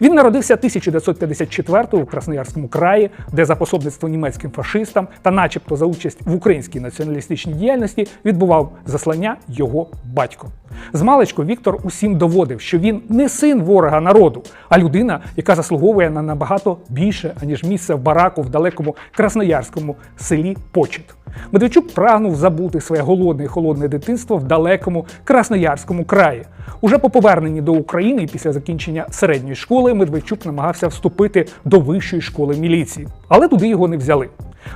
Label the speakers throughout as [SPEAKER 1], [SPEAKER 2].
[SPEAKER 1] Він народився 1954 у Красноярському краї, де за пособництво німецьким фашистам та, начебто, за участь в українській націоналістичній діяльності відбував заслання його батько. Змалечку Віктор усім доводив, що він не син ворога народу, а людина, яка заслуговує на набагато більше, аніж місце в бараку в далекому красноярському селі Почет. Медведчук прагнув забути своє голодне і холодне дитинство в далекому красноярському краї. Уже по поверненні до України після закінчення середньої школи Медведчук намагався вступити до вищої школи міліції, але туди його не взяли.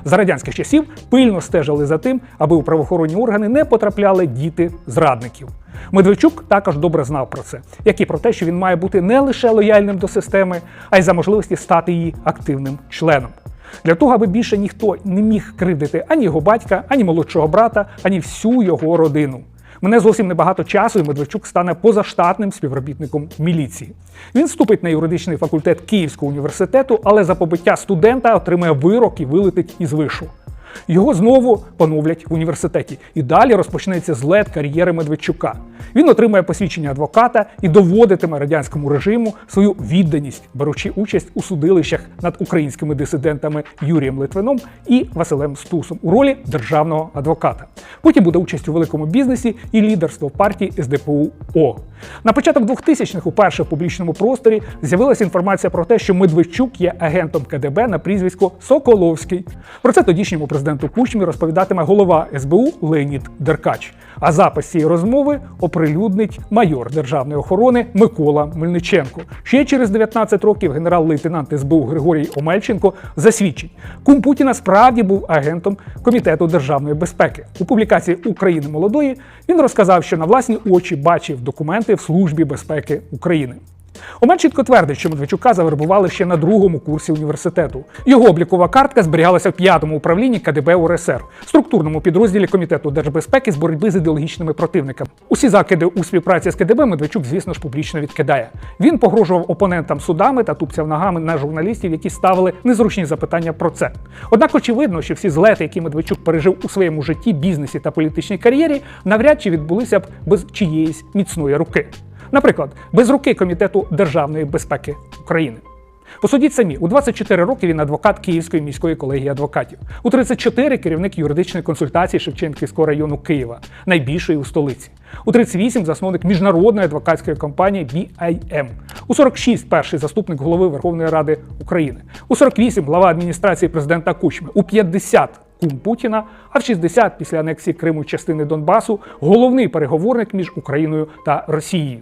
[SPEAKER 1] За радянських часів пильно стежили за тим, аби у правоохоронні органи не потрапляли діти зрадників. Медведчук також добре знав про це, як і про те, що він має бути не лише лояльним до системи, а й за можливості стати її активним членом. Для того, аби більше ніхто не міг кривдити ані його батька, ані молодшого брата, ані всю його родину. Мене зовсім небагато часу, і Медведчук стане позаштатним співробітником міліції. Він вступить на юридичний факультет Київського університету, але за побиття студента отримає вирок і вилетить із вишу. Його знову поновлять в університеті, і далі розпочнеться злет кар'єри Медведчука. Він отримає посвідчення адвоката і доводитиме радянському режиму свою відданість, беручи участь у судилищах над українськими дисидентами Юрієм Литвином і Василем Стусом у ролі державного адвоката. Потім буде участь у великому бізнесі і лідерство партії СДПУ О. На початок 2000-х уперше в публічному просторі з'явилася інформація про те, що Медведчук є агентом КДБ на прізвисько Соколовський. Про це тодішньому президенту Кучмі розповідатиме голова СБУ Леонід Деркач. А запис цієї розмови оприлюднить майор державної охорони Микола Мельниченко. Ще через 19 років генерал-лейтенант СБУ Григорій Омельченко засвідчить, кум Путіна справді був агентом комітету державної безпеки. У публікації України молодої він розказав, що на власні очі бачив документи в службі безпеки України. Омель чітко твердить, що Медведчука завербували ще на другому курсі університету. Його облікова картка зберігалася в п'ятому управлінні КДБ УРСР, структурному підрозділі комітету держбезпеки з боротьби з ідеологічними противниками. Усі закиди у співпраці з КДБ Медведчук, звісно ж, публічно відкидає. Він погрожував опонентам судами та тупцяв ногами на журналістів, які ставили незручні запитання про це. Однак очевидно, що всі злети, які Медведчук пережив у своєму житті, бізнесі та політичній кар'єрі, навряд чи відбулися б без чиєїсь міцної руки. Наприклад, без руки Комітету державної безпеки України. Посудіть самі, у 24 роки він адвокат Київської міської колегії адвокатів. У 34 керівник юридичної консультації Шевченківського району Києва, найбільшої у столиці. У 38 засновник міжнародної адвокатської компанії BIM. У 46 перший заступник голови Верховної Ради України. У 48 глава адміністрації президента Кучми. У 50 кум Путіна, а в 60 після анексії Криму частини Донбасу головний переговорник між Україною та Росією.